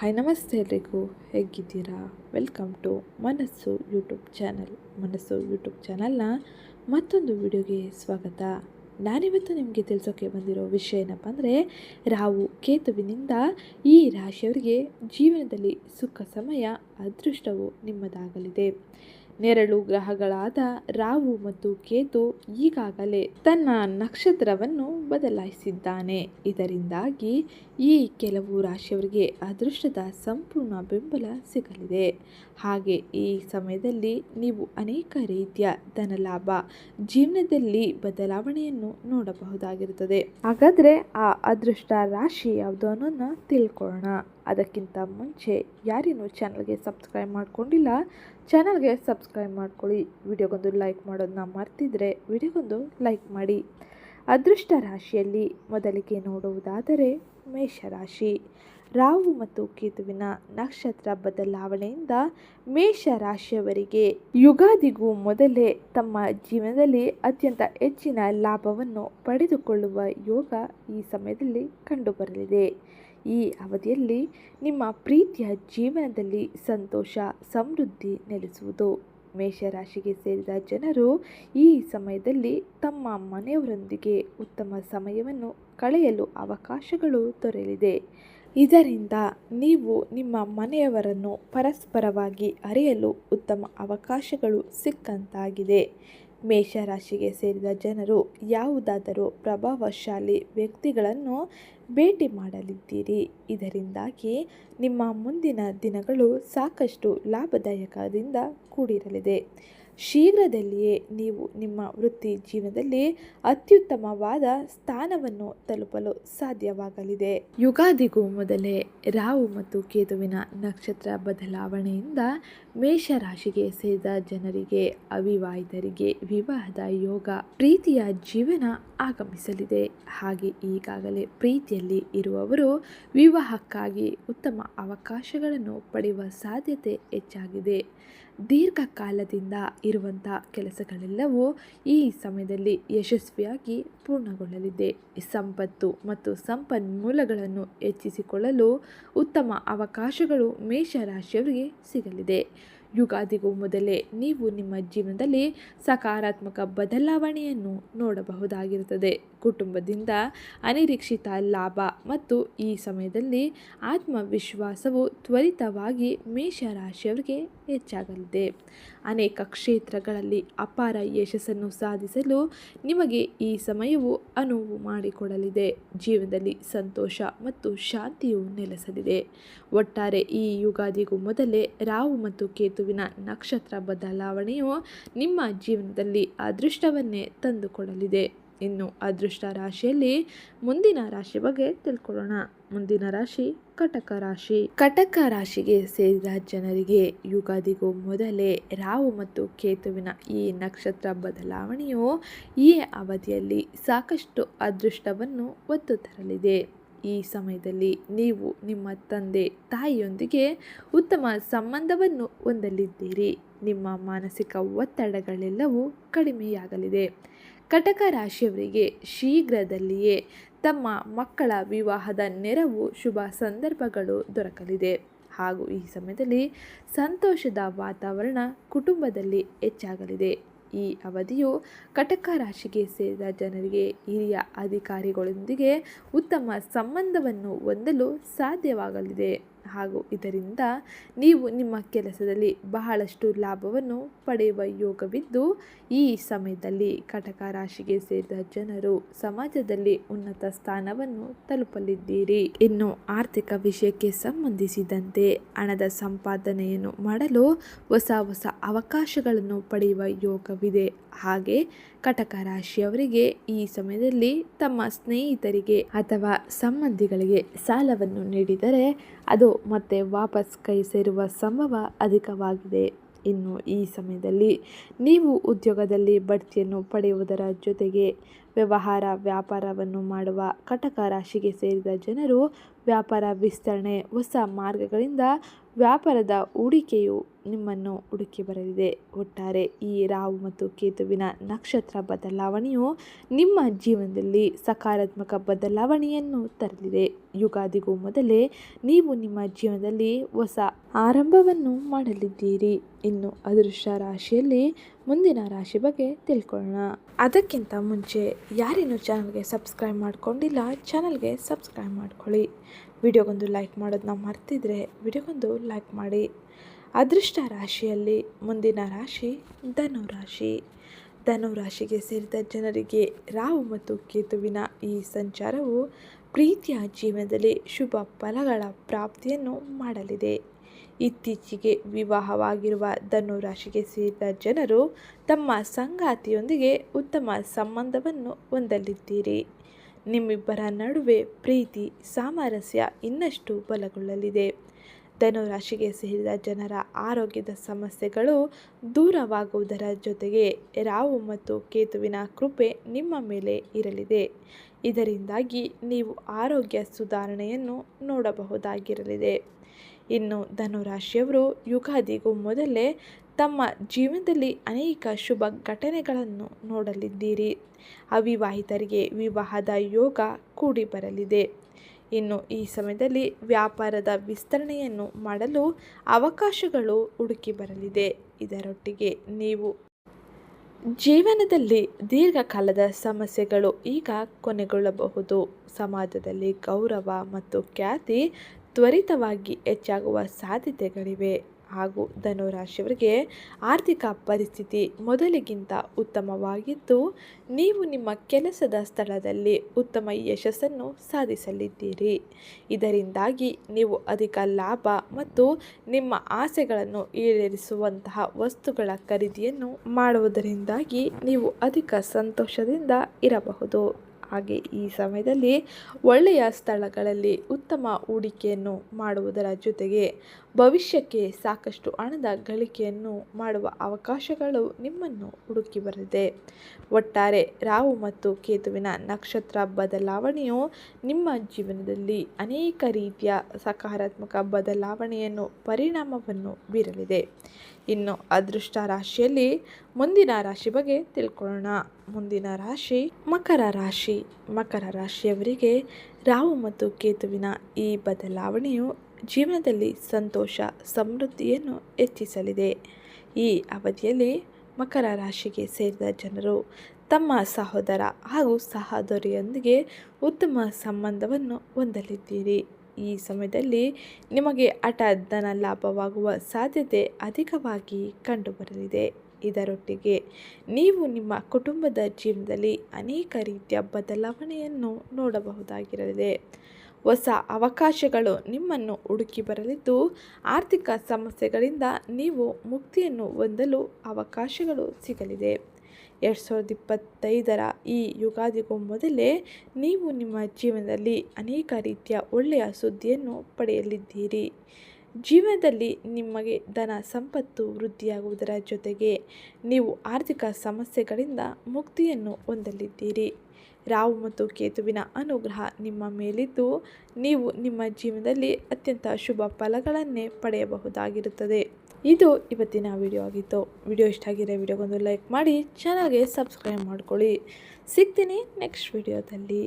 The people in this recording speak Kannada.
ಹಾಯ್ ನಮಸ್ತೆ ಎಲ್ರಿಗೂ. ಹೇಗಿದ್ದೀರಾ? Welcome to Manassu YouTube channel Manassu YouTube ಚಾನಲ್ನ ಮತ್ತೊಂದು ವಿಡಿಯೋಗೆ ಸ್ವಾಗತ. ನಾನಿವತ್ತು ನಿಮಗೆ ತಿಳಿಸೋಕೆ ಬಂದಿರೋ ವಿಷಯ ಏನಪ್ಪ ಅಂದರೆ, ರಾಹು ಕೇತುವಿನಿಂದ ಈ ರಾಶಿಯವರಿಗೆ ಜೀವನದಲ್ಲಿ ಸುಖ ಸಮಯ, ಅದೃಷ್ಟವು ನಿಮ್ಮದಾಗಲಿದೆ. ನೆರಳು ಗ್ರಹಗಳಾದ ರಾಹು ಮತ್ತು ಕೇತು ಈಗಾಗಲೇ ತನ್ನ ನಕ್ಷತ್ರವನ್ನು ಬದಲಾಯಿಸಿದ್ದಾನೆ. ಇದರಿಂದಾಗಿ ಈ ಕೆಲವು ರಾಶಿಯವರಿಗೆ ಅದೃಷ್ಟದ ಸಂಪೂರ್ಣ ಬೆಂಬಲ ಸಿಗಲಿದೆ. ಹಾಗೆ ಈ ಸಮಯದಲ್ಲಿ ನೀವು ಅನೇಕ ರೀತಿಯ ಧನಲಾಭ ಜೀವನದಲ್ಲಿ ಬದಲಾವಣೆಯನ್ನು ನೋಡಬಹುದಾಗಿರುತ್ತದೆ. ಹಾಗಾದರೆ ಆ ಅದೃಷ್ಟ ರಾಶಿ ಯಾವುದು ಅನ್ನೋದನ್ನ ತಿಳ್ಕೊಳ್ಳೋಣ. ಅದಕ್ಕಿಂತ ಮುಂಚೆ ಯಾರೇನು ಚಾನಲ್ಗೆ ಸಬ್ಸ್ಕ್ರೈಬ್ ಮಾಡ್ಕೊಂಡಿಲ್ಲ, ಚಾನಲ್ಗೆ ಸಬ್ಸ್ಕ್ರೈಬ್ ಮಾಡ್ಕೊಳ್ಳಿ. ವಿಡಿಯೋಗೊಂದು ಲೈಕ್ ಮಾಡೋದನ್ನ ಮರ್ತಿದ್ರೆ ವಿಡಿಯೋಗೊಂದು ಲೈಕ್ ಮಾಡಿ. ಅದೃಷ್ಟ ರಾಶಿಯಲ್ಲಿ ಮೊದಲಿಗೆ ನೋಡುವುದಾದರೆ ಮೇಷರಾಶಿ. ರಾಹು ಮತ್ತು ಕೇತುವಿನ ನಕ್ಷತ್ರ ಬದಲಾವಣೆಯಿಂದ ಮೇಷ ರಾಶಿಯವರಿಗೆ ಯುಗಾದಿಗೂ ಮೊದಲೇ ತಮ್ಮ ಜೀವನದಲ್ಲಿ ಅತ್ಯಂತ ಹೆಚ್ಚಿನ ಲಾಭವನ್ನು ಪಡೆದುಕೊಳ್ಳುವ ಯೋಗ ಈ ಸಮಯದಲ್ಲಿ ಕಂಡುಬರಲಿದೆ. ಈ ಅವಧಿಯಲ್ಲಿ ನಿಮ್ಮ ಪ್ರೀತಿಯ ಜೀವನದಲ್ಲಿ ಸಂತೋಷ, ಸಮೃದ್ಧಿ ನೆಲೆಸುವುದು. ಮೇಷರಾಶಿಗೆ ಸೇರಿದ ಜನರು ಈ ಸಮಯದಲ್ಲಿ ತಮ್ಮ ಮನೆಯವರೊಂದಿಗೆ ಉತ್ತಮ ಸಮಯವನ್ನು ಕಳೆಯಲು ಅವಕಾಶಗಳು ದೊರೆಯಲಿದೆ. ಇದರಿಂದ ನೀವು ನಿಮ್ಮ ಮನೆಯವರನ್ನು ಪರಸ್ಪರವಾಗಿ ಅರಿಯಲು ಉತ್ತಮ ಅವಕಾಶಗಳು ಸಿಕ್ಕಂತಾಗಿದೆ. ಮೇಷರಾಶಿಗೆ ಸೇರಿದ ಜನರು ಯಾವುದಾದರೂ ಪ್ರಭಾವಶಾಲಿ ವ್ಯಕ್ತಿಗಳನ್ನು ಭೇಟಿ ಮಾಡಲಿದ್ದೀರಿ. ಇದರಿಂದಾಗಿ ನಿಮ್ಮ ಮುಂದಿನ ದಿನಗಳು ಸಾಕಷ್ಟು ಲಾಭದಾಯಕದಿಂದ ಕೂಡಿರಲಿದೆ. ಶೀಘ್ರದಲ್ಲಿಯೇ ನೀವು ನಿಮ್ಮ ವೃತ್ತಿ ಜೀವನದಲ್ಲಿ ಅತ್ಯುತ್ತಮವಾದ ಸ್ಥಾನವನ್ನು ತಲುಪಲು ಸಾಧ್ಯವಾಗಲಿದೆ. ಯುಗಾದಿಗೂ ಮೊದಲೇ ರಾಹು ಮತ್ತು ಕೇತುವಿನ ನಕ್ಷತ್ರ ಬದಲಾವಣೆಯಿಂದ ಮೇಷರಾಶಿಗೆ ಸೇರಿದ ಜನರಿಗೆ, ಅವಿವಾಹಿತರಿಗೆ ವಿವಾಹದ ಯೋಗ ಪ್ರೀತಿಯ ಜೀವನ ಆಗಮಿಸಲಿದೆ. ಹಾಗೆ ಈಗಾಗಲೇ ಪ್ರೀತಿಯಲ್ಲಿ ಇರುವವರು ವಿವಾಹಕ್ಕಾಗಿ ಉತ್ತಮ ಅವಕಾಶಗಳನ್ನು ಪಡೆಯುವ ಸಾಧ್ಯತೆ ಹೆಚ್ಚಾಗಿದೆ. ದೀರ್ಘಕಾಲದಿಂದ ಇರುವಂಥ ಕೆಲಸಗಳೆಲ್ಲವೂ ಈ ಸಮಯದಲ್ಲಿ ಯಶಸ್ವಿಯಾಗಿ ಪೂರ್ಣಗೊಳ್ಳಲಿದೆ. ಸಂಪತ್ತು ಮತ್ತು ಸಂಪನ್ಮೂಲಗಳನ್ನು ಹೆಚ್ಚಿಸಿಕೊಳ್ಳಲು ಉತ್ತಮ ಅವಕಾಶಗಳು ಮೇಷರಾಶಿಯವರಿಗೆ ಸಿಗಲಿದೆ. ಯುಗಾದಿಗೂ ಮೊದಲೇ ನೀವು ನಿಮ್ಮ ಜೀವನದಲ್ಲಿ ಸಕಾರಾತ್ಮಕ ಬದಲಾವಣೆಯನ್ನು ನೋಡಬಹುದಾಗಿರುತ್ತದೆ. ಕುಟುಂಬದಿಂದ ಅನಿರೀಕ್ಷಿತ ಲಾಭ ಮತ್ತು ಈ ಸಮಯದಲ್ಲಿ ಆತ್ಮವಿಶ್ವಾಸವು ತ್ವರಿತವಾಗಿ ಮೇಷರಾಶಿಯವರಿಗೆ ಹೆಚ್ಚಾಗಲಿದೆ. ಅನೇಕ ಕ್ಷೇತ್ರಗಳಲ್ಲಿ ಅಪಾರ ಯಶಸ್ಸನ್ನು ಸಾಧಿಸಲು ನಿಮಗೆ ಈ ಸಮಯವು ಅನುವು ಮಾಡಿಕೊಡಲಿದೆ. ಜೀವನದಲ್ಲಿ ಸಂತೋಷ ಮತ್ತು ಶಾಂತಿಯು ನೆಲೆಸಲಿದೆ. ಒಟ್ಟಾರೆ ಈ ಯುಗಾದಿಗೂ ಮೊದಲೇ ರಾವು ಮತ್ತು ಕೇತುವಿನ ನಕ್ಷತ್ರ ಬದಲಾವಣೆಯು ನಿಮ್ಮ ಜೀವನದಲ್ಲಿ ಅದೃಷ್ಟವನ್ನೇ ತಂದುಕೊಡಲಿದೆ. ಇನ್ನು ಅದೃಷ್ಟ ರಾಶಿಯಲ್ಲಿ ಮುಂದಿನ ರಾಶಿ ಬಗ್ಗೆ ತಿಳ್ಕೊಳ್ಳೋಣ. ಮುಂದಿನ ರಾಶಿ ಕಟಕ ರಾಶಿ. ಕಟಕ ರಾಶಿಗೆ ಸೇರಿದ ಜನರಿಗೆ ಯುಗಾದಿಗೂ ಮೊದಲೇ ರಾಹು ಮತ್ತು ಕೇತುವಿನ ಈ ನಕ್ಷತ್ರ ಬದಲಾವಣೆಯು ಈ ಅವಧಿಯಲ್ಲಿ ಸಾಕಷ್ಟು ಅದೃಷ್ಟವನ್ನು ಒತ್ತು ತರಲಿದೆ. ಈ ಸಮಯದಲ್ಲಿ ನೀವು ನಿಮ್ಮ ತಂದೆ, ತಾಯಿಯೊಂದಿಗೆ ಉತ್ತಮ ಸಂಬಂಧವನ್ನು ಹೊಂದಲಿದ್ದೀರಿ. ನಿಮ್ಮ ಮಾನಸಿಕ ಒತ್ತಡಗಳೆಲ್ಲವೂ ಕಡಿಮೆಯಾಗಲಿದೆ. ಕಟಕ ರಾಶಿಯವರಿಗೆ ಶೀಘ್ರದಲ್ಲಿಯೇ ತಮ್ಮ ಮಕ್ಕಳ ವಿವಾಹದ ನೆರವು ಶುಭ ಸಂದರ್ಭಗಳು ದೊರಕಲಿದೆ. ಹಾಗೂ ಈ ಸಮಯದಲ್ಲಿ ಸಂತೋಷದ ವಾತಾವರಣ ಕುಟುಂಬದಲ್ಲಿ ಹೆಚ್ಚಾಗಲಿದೆ. ಈ ಅವಧಿಯು ಕಟಕ ರಾಶಿಗೆ ಸೇರಿದ ಜನರಿಗೆ ಹಿರಿಯ ಅಧಿಕಾರಿಗಳೊಂದಿಗೆ ಉತ್ತಮ ಸಂಬಂಧವನ್ನು ಹೊಂದಲು ಸಾಧ್ಯವಾಗಲಿದೆ. ಹಾಗೂ ಇದರಿಂದ ನೀವು ನಿಮ್ಮ ಕೆಲಸದಲ್ಲಿ ಬಹಳಷ್ಟು ಲಾಭವನ್ನು ಪಡೆಯುವ ಯೋಗವಿದ್ದು, ಈ ಸಮಯದಲ್ಲಿ ಕಟಕ ರಾಶಿಗೆ ಸೇರಿದ ಜನರು ಸಮಾಜದಲ್ಲಿ ಉನ್ನತ ಸ್ಥಾನವನ್ನು ತಲುಪಲಿದ್ದೀರಿ. ಇನ್ನು ಆರ್ಥಿಕ ವಿಷಯಕ್ಕೆ ಸಂಬಂಧಿಸಿದಂತೆ ಹಣದ ಸಂಪಾದನೆಯನ್ನು ಮಾಡಲು ಹೊಸ ಹೊಸ ಅವಕಾಶಗಳನ್ನು ಪಡೆಯುವ ಯೋಗವಿದೆ. ಹಾಗೆ ಕಟಕ ರಾಶಿಯವರಿಗೆ ಈ ಸಮಯದಲ್ಲಿ ತಮ್ಮ ಸ್ನೇಹಿತರಿಗೆ ಅಥವಾ ಸಂಬಂಧಿಗಳಿಗೆ ಸಾಲವನ್ನು ನೀಡಿದರೆ ಅದು ಮತ್ತೆ ವಾಪಸ್ ಕೈ ಸೇರುವ ಸಂಭವ ಅಧಿಕವಾಗಿದೆ. ಇನ್ನು ಈ ಸಮಯದಲ್ಲಿ ನೀವು ಉದ್ಯೋಗದಲ್ಲಿ ಬಡ್ತಿಯನ್ನು ಪಡೆಯುವುದರ ಜೊತೆಗೆ ವ್ಯವಹಾರ, ವ್ಯಾಪಾರವನ್ನು ಮಾಡುವ ಕಟಕ ರಾಶಿಗೆ ಸೇರಿದ ಜನರು ವ್ಯಾಪಾರ ವಿಸ್ತರಣೆ, ಹೊಸ ಮಾರ್ಗಗಳಿಂದ ವ್ಯಾಪಾರದ ಹೂಡಿಕೆಯು ನಿಮ್ಮನ್ನು ಹುಡುಕಿ ಬರಲಿದೆ. ಒಟ್ಟಾರೆ ಈ ರಾಹು ಮತ್ತು ಕೇತುವಿನ ನಕ್ಷತ್ರ ಬದಲಾವಣೆಯು ನಿಮ್ಮ ಜೀವನದಲ್ಲಿ ಸಕಾರಾತ್ಮಕ ಬದಲಾವಣೆಯನ್ನು ತರಲಿದೆ. ಯುಗಾದಿಗೂ ಮೊದಲೇ ನೀವು ನಿಮ್ಮ ಜೀವನದಲ್ಲಿ ಹೊಸ ಆರಂಭವನ್ನು ಮಾಡಲಿದ್ದೀರಿ. ಇನ್ನು ಅದೃಷ್ಟ ರಾಶಿಯಲ್ಲಿ ಮುಂದಿನ ರಾಶಿ ಬಗ್ಗೆ ತಿಳ್ಕೊಳ್ಳೋಣ. ಅದಕ್ಕಿಂತ ಮುಂಚೆ ಯಾರೇನು ಚಾನಲ್ಗೆ ಸಬ್ಸ್ಕ್ರೈಬ್ ಮಾಡ್ಕೊಂಡಿಲ್ಲ, ಚಾನಲ್ಗೆ ಸಬ್ಸ್ಕ್ರೈಬ್ ಮಾಡ್ಕೊಳ್ಳಿ. ವಿಡಿಯೋಗೊಂದು ಲೈಕ್ ಮಾಡೋದನ್ನ ಮರ್ತಿದ್ರೆ ವಿಡಿಯೋಗೊಂದು ಲೈಕ್ ಮಾಡಿ. ಅದೃಷ್ಟ ರಾಶಿಯಲ್ಲಿ ಮುಂದಿನ ರಾಶಿ ಧನು ರಾಶಿ. ಧನು ರಾಶಿಗೆ ಸೇರಿದ ಜನರಿಗೆ ರಾಹು ಮತ್ತು ಕೇತುವಿನ ಈ ಸಂಚಾರವು ಪ್ರೀತಿಯ ಜೀವನದಲ್ಲಿ ಶುಭ ಫಲಗಳ ಪ್ರಾಪ್ತಿಯನ್ನು ಮಾಡಲಿದೆ. ಇತ್ತೀಚೆಗೆ ವಿವಾಹವಾಗಿರುವ ಧನು ರಾಶಿಗೆ ಸೇರಿದ ಜನರು ತಮ್ಮ ಸಂಗಾತಿಯೊಂದಿಗೆ ಉತ್ತಮ ಸಂಬಂಧವನ್ನು ಹೊಂದಲಿದ್ದೀರಿ. ನಿಮ್ಮಿಬ್ಬರ ನಡುವೆ ಪ್ರೀತಿ, ಸಾಮರಸ್ಯ ಇನ್ನಷ್ಟು ಬಲಗೊಳ್ಳಲಿದೆ. ಧನುರಾಶಿಗೆ ಸೇರಿದ ಜನರ ಆರೋಗ್ಯದ ಸಮಸ್ಯೆಗಳು ದೂರವಾಗುವುದರ ಜೊತೆಗೆ ರಾವು ಮತ್ತು ಕೇತುವಿನ ಕೃಪೆ ನಿಮ್ಮ ಮೇಲೆ ಇರಲಿದೆ. ಇದರಿಂದಾಗಿ ನೀವು ಆರೋಗ್ಯ ಸುಧಾರಣೆಯನ್ನು ನೋಡಬಹುದಾಗಿರಲಿದೆ. ಇನ್ನು ಧನುರಾಶಿಯವರು ಯುಗಾದಿಗೂ ಮೊದಲೇ ತಮ್ಮ ಜೀವನದಲ್ಲಿ ಅನೇಕ ಶುಭ ಘಟನೆಗಳನ್ನು ನೋಡಲಿದ್ದೀರಿ. ಅವಿವಾಹಿತರಿಗೆ ವಿವಾಹದ ಯೋಗ ಕೂಡಿ ಬರಲಿದೆ. ಇನ್ನು ಈ ಸಮಯದಲ್ಲಿ ವ್ಯಾಪಾರದ ವಿಸ್ತರಣೆಯನ್ನು ಮಾಡಲು ಅವಕಾಶಗಳು ಹುಡುಕಿ ಬರಲಿದೆ. ಇದರೊಟ್ಟಿಗೆ ನೀವು ಜೀವನದಲ್ಲಿ ದೀರ್ಘಕಾಲದ ಸಮಸ್ಯೆಗಳು ಈಗ ಕೊನೆಗೊಳ್ಳಬಹುದು. ಸಮಾಜದಲ್ಲಿ ಗೌರವ ಮತ್ತು ಖ್ಯಾತಿ ತ್ವರಿತವಾಗಿ ಹೆಚ್ಚಾಗುವ ಸಾಧ್ಯತೆಗಳಿವೆ. ಹಾಗೂ ಧನುರಾಶಿಯವರಿಗೆ ಆರ್ಥಿಕ ಪರಿಸ್ಥಿತಿ ಮೊದಲಿಗಿಂತ ಉತ್ತಮವಾಗಿದ್ದು, ನೀವು ನಿಮ್ಮ ಕೆಲಸದ ಸ್ಥಳದಲ್ಲಿ ಉತ್ತಮ ಯಶಸ್ಸನ್ನು ಸಾಧಿಸಲಿದ್ದೀರಿ. ಇದರಿಂದಾಗಿ ನೀವು ಅಧಿಕ ಲಾಭ ಮತ್ತು ನಿಮ್ಮ ಆಸೆಗಳನ್ನು ಈಡೇರಿಸುವಂತಹ ವಸ್ತುಗಳ ಖರೀದಿಯನ್ನು ಮಾಡುವುದರಿಂದಾಗಿ ನೀವು ಅಧಿಕ ಸಂತೋಷದಿಂದ ಇರಬಹುದು. ಹಾಗೆ ಈ ಸಮಯದಲ್ಲಿ ಒಳ್ಳೆಯ ಸ್ಥಳಗಳಲ್ಲಿ ಉತ್ತಮ ಹೂಡಿಕೆಯನ್ನು ಮಾಡುವುದರ ಜೊತೆಗೆ ಭವಿಷ್ಯಕ್ಕೆ ಸಾಕಷ್ಟು ಹಣದ ಗಳಿಕೆಯನ್ನು ಮಾಡುವ ಅವಕಾಶಗಳು ನಿಮ್ಮನ್ನು ಹುಡುಕಿ ಬರಲಿದೆ. ಒಟ್ಟಾರೆ ರಾಹು ಮತ್ತು ಕೇತುವಿನ ನಕ್ಷತ್ರ ಬದಲಾವಣೆಯು ನಿಮ್ಮ ಜೀವನದಲ್ಲಿ ಅನೇಕ ರೀತಿಯ ಸಕಾರಾತ್ಮಕ ಬದಲಾವಣೆಯನ್ನು, ಪರಿಣಾಮವನ್ನು ಬೀರಲಿದೆ. ಇನ್ನು ಅದೃಷ್ಟ ರಾಶಿಯಲ್ಲಿ ಮುಂದಿನ ರಾಶಿ ಬಗ್ಗೆ ತಿಳ್ಕೊಳ್ಳೋಣ. ಮುಂದಿನ ರಾಶಿ ಮಕರ ರಾಶಿ. ಮಕರ ರಾಶಿಯವರಿಗೆ ರಾಹು ಮತ್ತು ಕೇತುವಿನ ಈ ಬದಲಾವಣೆಯು ಜೀವನದಲ್ಲಿ ಸಂತೋಷ, ಸಮೃದ್ಧಿಯನ್ನು ಹೆಚ್ಚಿಸಲಿದೆ. ಈ ಅವಧಿಯಲ್ಲಿ ಮಕರ ರಾಶಿಗೆ ಸೇರಿದ ಜನರು ತಮ್ಮ ಸಹೋದರ ಹಾಗೂ ಸಹೋದರಿಯೊಂದಿಗೆ ಉತ್ತಮ ಸಂಬಂಧವನ್ನು ಹೊಂದಲಿದ್ದೀರಿ. ಈ ಸಮಯದಲ್ಲಿ ನಿಮಗೆ ಹಠ ಧನ ಲಾಭವಾಗುವ ಸಾಧ್ಯತೆ ಅಧಿಕವಾಗಿ ಕಂಡುಬರಲಿದೆ. ಇದರೊಟ್ಟಿಗೆ ನೀವು ನಿಮ್ಮ ಕುಟುಂಬದ ಜೀವನದಲ್ಲಿ ಅನೇಕ ರೀತಿಯ ಬದಲಾವಣೆಯನ್ನು ನೋಡಬಹುದಾಗಿರಲಿದೆ. ಹೊಸ ಅವಕಾಶಗಳು ನಿಮ್ಮನ್ನು ಹುಡುಕಿ ಬರಲಿದ್ದು, ಆರ್ಥಿಕ ಸಮಸ್ಯೆಗಳಿಂದ ನೀವು ಮುಕ್ತಿಯನ್ನು ಹೊಂದಲು ಅವಕಾಶಗಳು ಸಿಗಲಿದೆ. ಎರಡು ಸಾವಿರದ ಇಪ್ಪತ್ತೈದರ ಈ ಯುಗಾದಿಗೂ ಮೊದಲೇ ನೀವು ನಿಮ್ಮ ಜೀವನದಲ್ಲಿ ಅನೇಕ ರೀತಿಯ ಒಳ್ಳೆಯ ಸುದ್ದಿಯನ್ನು ಪಡೆಯಲಿದ್ದೀರಿ. ಜೀವನದಲ್ಲಿ ನಿಮಗೆ ಧನ ಸಂಪತ್ತು ವೃದ್ಧಿಯಾಗುವುದರ ಜೊತೆಗೆ ನೀವು ಆರ್ಥಿಕ ಸಮಸ್ಯೆಗಳಿಂದ ಮುಕ್ತಿಯನ್ನು ಹೊಂದಲಿದ್ದೀರಿ. ರಾಹು ಮತ್ತು ಕೇತುವಿನ ಅನುಗ್ರಹ ನಿಮ್ಮ ಮೇಲಿದ್ದು ನೀವು ನಿಮ್ಮ ಜೀವನದಲ್ಲಿ ಅತ್ಯಂತ ಶುಭ ಫಲಗಳನ್ನೇ ಪಡೆಯಬಹುದಾಗಿರುತ್ತದೆ. ಇದು ಇವತ್ತಿನ ವಿಡಿಯೋ ಆಗಿತ್ತು. ವಿಡಿಯೋ ಇಷ್ಟ ಆಗಿರೋ ವಿಡಿಯೋಗೊಂದು ಲೈಕ್ ಮಾಡಿ ಚಾನಲ್ಗೆ ಸಬ್ಸ್ಕ್ರೈಬ್ ಮಾಡ್ಕೊಳ್ಳಿ. ಸಿಗ್ತೀನಿ ನೆಕ್ಸ್ಟ್ ವಿಡಿಯೋದಲ್ಲಿ